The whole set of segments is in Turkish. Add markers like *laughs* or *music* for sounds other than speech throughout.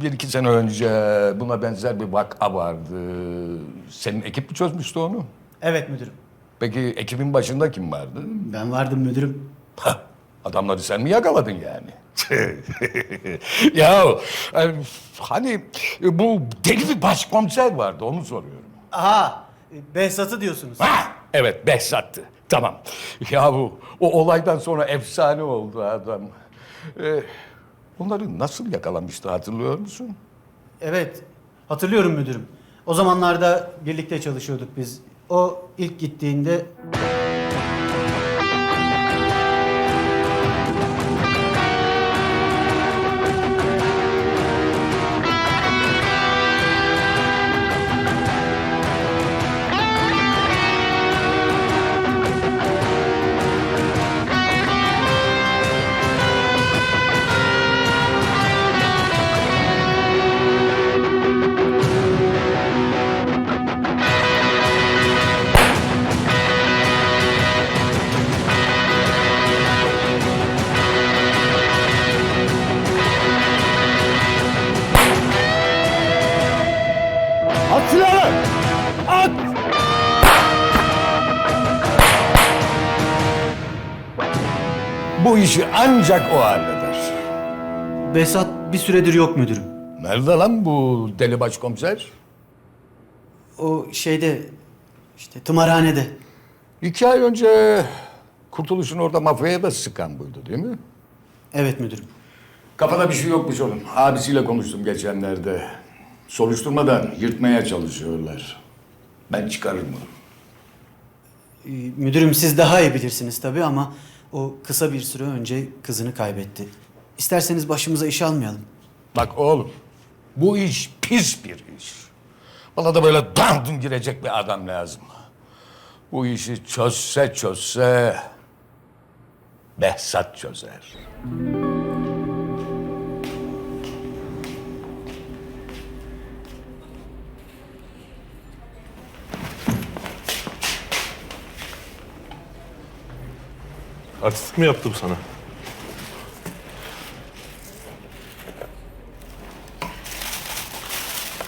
bir iki sene önce buna benzer bir vaka vardı. Senin ekip mi çözmüştü onu? Evet müdürüm. Peki ekibin başında kim vardı? Ben vardım müdürüm. Hah, Adamları sen mi yakaladın yani? *laughs* ya e, hani e, bu deli bir başkomiser vardı onu soruyorum. Aha, e, Behzat'ı diyorsunuz. Ha, evet Behzat'tı. Tamam. Ya bu o olaydan sonra efsane oldu adam. E, onları nasıl yakalamıştı hatırlıyor musun? Evet, hatırlıyorum müdürüm. O zamanlarda birlikte çalışıyorduk biz. O ilk gittiğinde işi ancak o halleder. Behzat bir süredir yok müdürüm. Nerede lan bu deli başkomiser? O şeyde işte tımarhanede. İki ay önce Kurtuluş'un orada mafyaya da sıkan buydu değil mi? Evet müdürüm. Kafada bir şey yokmuş onun. Abisiyle konuştum geçenlerde. Soruşturmadan yırtmaya çalışıyorlar. Ben çıkarırım onu. Ee, Müdürüm siz daha iyi bilirsiniz tabii ama o kısa bir süre önce kızını kaybetti. İsterseniz başımıza iş almayalım. Bak oğlum, bu iş pis bir iş. Bana da böyle dandun girecek bir adam lazım. Bu işi çözse çözse Behzat çözer. Artistlik mi yaptı bu sana?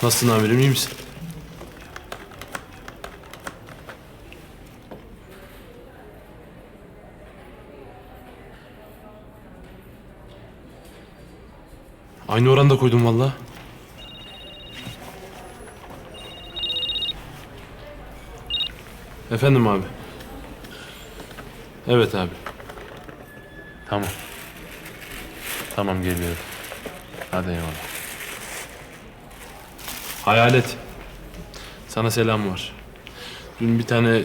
Nasılsın amirim iyi misin? Aynı oranda koydum valla. Efendim abi. Evet abi. Tamam. Tamam geliyorum. Hadi eyvallah. Hayalet. Sana selam var. Dün bir tane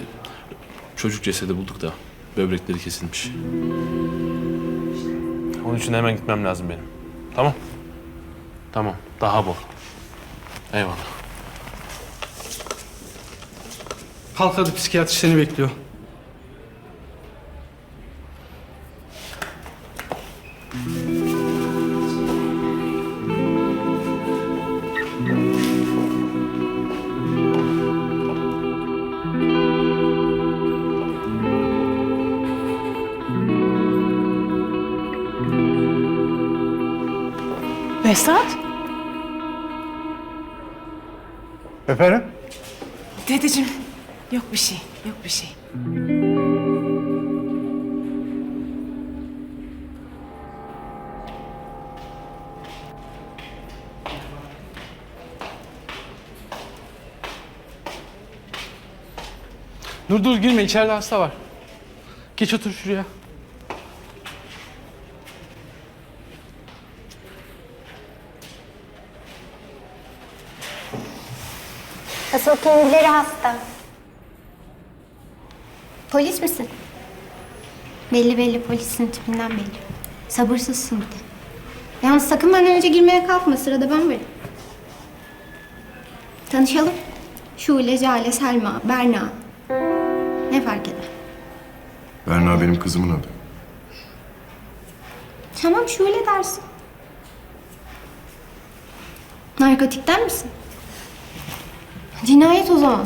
çocuk cesedi bulduk da böbrekleri kesilmiş. Onun için hemen gitmem lazım benim. Tamam. Tamam. Daha bol. Eyvallah. Kalk hadi psikiyatri seni bekliyor. Behzat? Efendim? Dedeciğim, yok bir şey, yok bir şey. Dur dur girme içeride hasta var. Geç otur şuraya. Asıl kendileri hasta. Polis misin? Belli belli polisin tipinden belli. Sabırsızsın bir de. Yalnız sakın benden önce girmeye kalkma. Sırada ben varım. Tanışalım. Şule, Jale, Selma, Berna. Ne fark eder? Berna benim kızımın adı. Tamam Şule dersin. Narkotikten misin? Cinayet o zaman.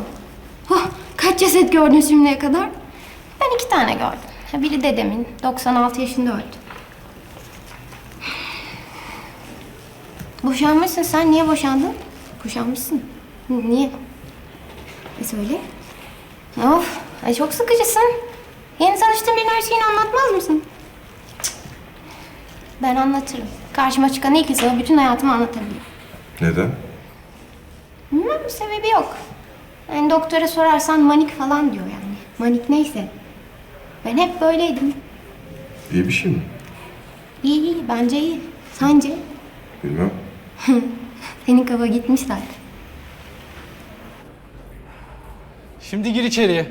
Oh, kaç ceset gördün şimdiye kadar? Ben iki tane gördüm. Ha, Biri dedemin, 96 yaşında öldü. Boşanmışsın sen. Niye boşandın? Boşanmışsın. Niye? E söyle. Of, ay çok sıkıcısın. Yeni tanıştığın birinin her şeyini anlatmaz mısın? Cık. Ben anlatırım. Karşıma çıkan ilk insana bütün hayatımı anlatabilirim. Neden? Bir sebebi yok. Yani doktora sorarsan manik falan diyor yani. Manik neyse. Ben hep böyleydim. İyi bir şey mi? İyi iyi bence iyi. Sence? Bilmem. *laughs* Senin kafa gitmiş zaten. Şimdi gir içeriye.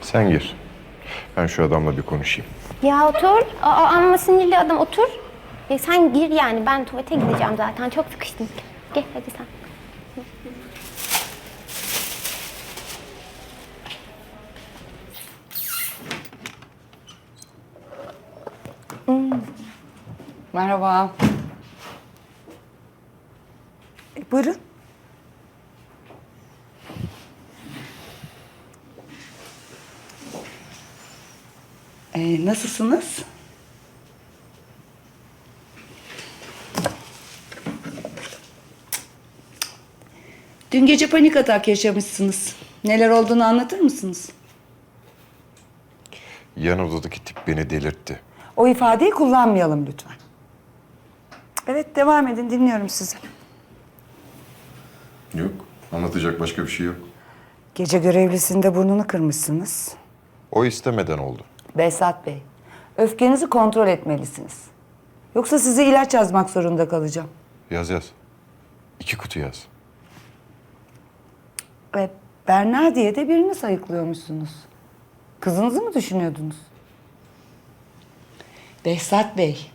Sen gir. Ben şu adamla bir konuşayım. Ya otur. Aa, amma sinirli adam otur. E, sen gir yani. Ben tuvalete gideceğim zaten. Çok sıkıştım. Gel hadi sen. Merhaba. E, buyurun. E, nasılsınız? Dün gece panik atak yaşamışsınız. Neler olduğunu anlatır mısınız? Yan odadaki tip beni delirtti. O ifadeyi kullanmayalım lütfen. Evet, devam edin. Dinliyorum sizi. Yok. Anlatacak başka bir şey yok. Gece görevlisinde burnunu kırmışsınız. O istemeden oldu. Behzat Bey, öfkenizi kontrol etmelisiniz. Yoksa size ilaç yazmak zorunda kalacağım. Yaz yaz. İki kutu yaz. Ve Berna diye de birini sayıklıyormuşsunuz. Kızınızı mı düşünüyordunuz? Behzat Bey,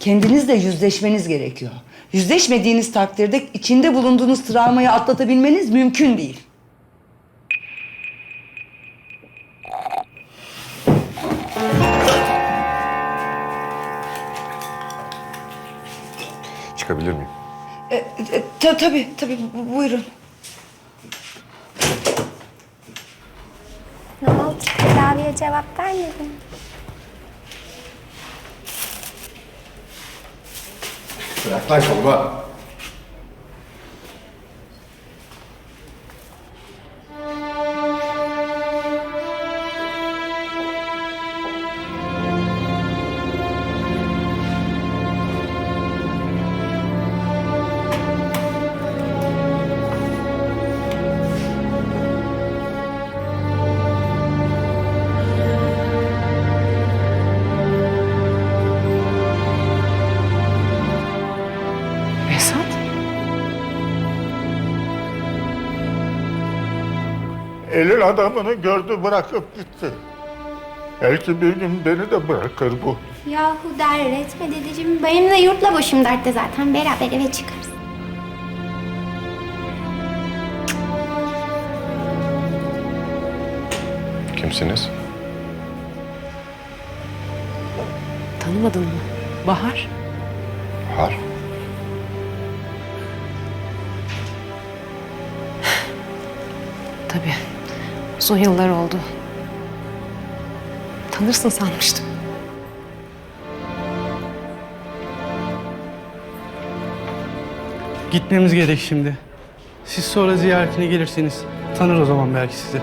kendinizle yüzleşmeniz gerekiyor. Yüzleşmediğiniz takdirde içinde bulunduğunuz travmayı atlatabilmeniz mümkün değil. Çıkabilir miyim? E, e, ta, tabii, tabii. Bu- Buyurun. Ne oldu? Tedaviye cevap vermedin. 也手段。Elin adamını gördü bırakıp gitti. Belki bir gün beni de bırakır bu. Yahu dert etme dedeciğim. Benim de yurtla başım dertte zaten. Beraber eve çıkarız. Kimsiniz? Tanımadın mı? Bahar. Har. Tabii. Uzun yıllar oldu. Tanırsın sanmıştım. Gitmemiz gerek şimdi. Siz sonra ziyaretine gelirseniz tanır o zaman belki sizi.